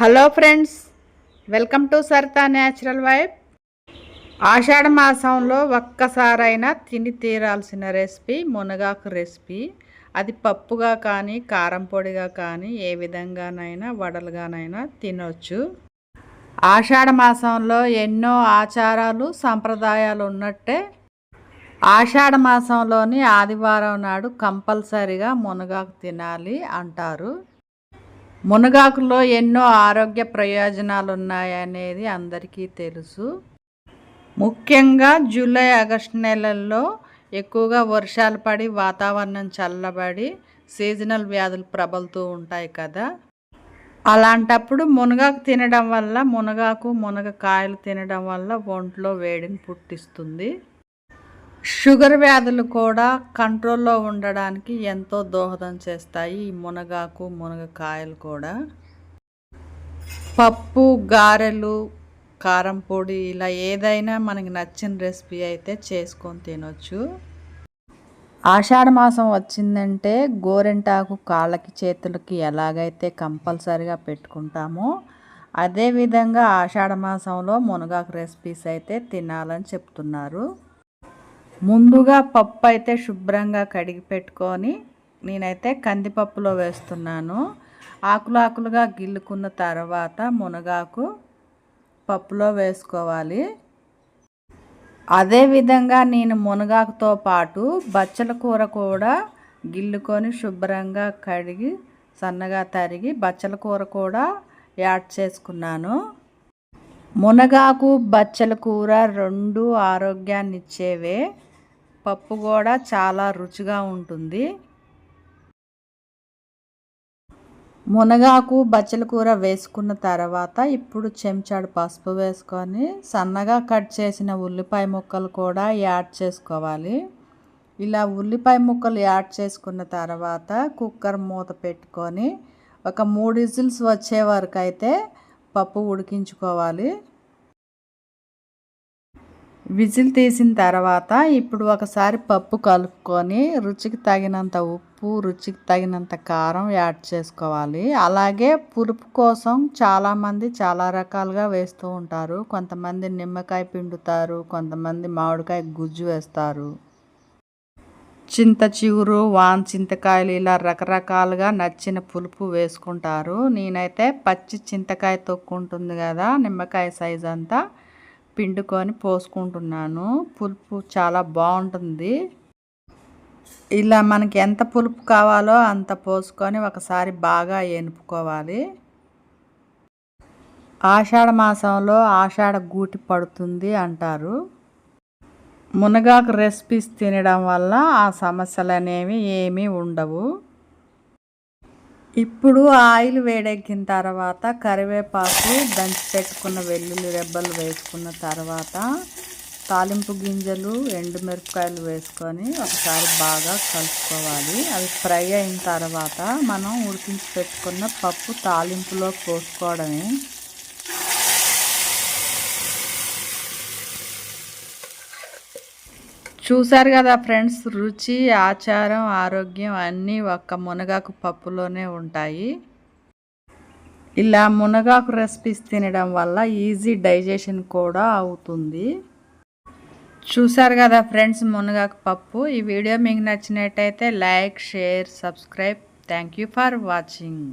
Hello friends welcome to Sarita natural vibe. ఆషాఢ మాసంలో ఒక్కసారైనా తిని తీరాల్సిన రెసిపీ మునగాకు రెసిపీ. అది పప్పుగా కానీ కారం పొడిగా కానీ ఏ విధంగానైనా వడలుగానైనా తినొచ్చు. ఆషాఢ మాసంలో ఎన్నో ఆచారాలు సంప్రదాయాలు ఉన్నట్టే ఆషాఢ మాసంలోని ఆదివారం నాడు కంపల్సరిగా మునగాకు తినాలి అంటారు. మునగాకులో ఎన్నో ఆరోగ్య ప్రయోజనాలు ఉన్నాయనేది అందరికీ తెలుసు. ముఖ్యంగా జూలై ఆగస్టు నెలల్లో ఎక్కువగా వర్షాలు పడి వాతావరణం చల్లబడి సీజనల్ వ్యాధులు ప్రబలుతూ ఉంటాయి కదా. అలాంటప్పుడు మునగాకు తినడం వల్ల మునగాకు మునగకాయలు తినడం వల్ల ఒంట్లో వేడిని పుట్టిస్తుంది. షుగర్ వ్యాధులు కూడా కంట్రోల్లో ఉండడానికి ఎంతో దోహదం చేస్తాయి. ఈ మునగాకు మునగకాయలు కూడా. పప్పు గారెలు కారం పొడి ఇలా ఏదైనా మనకి నచ్చిన రెసిపీ అయితే చేసుకొని తినొచ్చు. ఆషాఢ మాసం వచ్చిందంటే గోరెంటాకు కాళ్ళకి చేతులకి ఎలాగైతే కంపల్సరిగా పెట్టుకుంటామో అదేవిధంగా ఆషాఢ మాసంలో మునగాకు రెసిపీస్ అయితే తినాలని చెప్తున్నారు. ముందుగా పప్పు అయితే శుభ్రంగా కడిగి పెట్టుకొని నేనైతే కందిపప్పులో వేస్తున్నాను. ఆకులు ఆకులుగా గిల్లుకున్న తర్వాత మునగాకు పప్పులో వేసుకోవాలి. అదేవిధంగా నేను మునగాకుతో పాటు బచ్చల కూర కూడా గిల్లుకొని శుభ్రంగా కడిగి సన్నగా తరిగి బచ్చల కూర కూడా యాడ్ చేసుకున్నాను. మునగాకు బచ్చల కూర రెండు ఆరోగ్యాన్ని ఇచ్చేవే పప్పు కూడా చాలా రుచిగా ఉంటుంది. మునగాకు బచ్చల కూర వేసుకున్న తర్వాత ఇప్పుడు చెంచాడు పసుపు వేసుకొని సన్నగా కట్ చేసిన ఉల్లిపాయ ముక్కలు కూడా యాడ్ చేసుకోవాలి. ఇలా ఉల్లిపాయ ముక్కలు యాడ్ చేసుకున్న తర్వాత కుక్కర్ మూత పెట్టుకొని ఒక మూడు విజిల్స్ వచ్చే వరకు అయితే పప్పు ఉడికించుకోవాలి. విజిల్ తీసిన తర్వాత ఇప్పుడు ఒకసారి పప్పు కలుపుకొని రుచికి తగినంత ఉప్పు రుచికి తగినంత కారం యాడ్ చేసుకోవాలి. అలాగే పులుపు కోసం చాలామంది చాలా రకాలుగా వేస్తూ ఉంటారు. కొంతమంది నిమ్మకాయ పిండుతారు కొంతమంది మామిడికాయ గుజ్జు వేస్తారు. చింత చిగురు వాన్ చింతకాయలు ఇలా రకరకాలుగా నచ్చిన పులుపు వేసుకుంటారు. నేనైతే పచ్చి చింతకాయ తొక్కుంటుంది కదా నిమ్మకాయ సైజ్ అంతా పిండుకొని పోసుకుంటున్నాను. పులుపు చాలా బాగుంటుంది. ఇలా మనకి ఎంత పులుపు కావాలో అంత పోసుకొని ఒకసారి బాగా ఎనుపుకోవాలి ఆషాఢ మాసంలో ఆషాఢ గూటి పడుతుంది అంటారు. మునగాకు రెసిపీస్ తినడం వల్ల ఆ సమస్యలు అనేవి ఏమీ ఉండవు. ఇప్పుడు ఆయిల్ వేడెక్కిన తర్వాత కరివేపాకు దంచి పెట్టుకున్న వెల్లుల్లి రెబ్బలు వేసుకున్న తర్వాత తాలింపు గింజలు ఎండుమిరపకాయలు వేసుకొని ఒకసారి బాగా కలుపుకోవాలి. అవి ఫ్రై అయిన తర్వాత మనం ఉడికించి పెట్టుకున్న పప్పు తాలింపులో పోసుకోవడమే. చూశారు కదా ఫ్రెండ్స్ రుచి ఆచారం ఆరోగ్యం అన్నీ ఒక్క మునగాకు పప్పులోనే ఉంటాయి. ఇలా మునగాకు రెసిపీస్ తినడం వల్ల ఈజీ డైజెషన్ కూడా అవుతుంది. చూసారు కదా ఫ్రెండ్స్ మునగాకు పప్పు. ఈ వీడియో మీకు నచ్చినట్టయితే like share subscribe. Thank you for watching.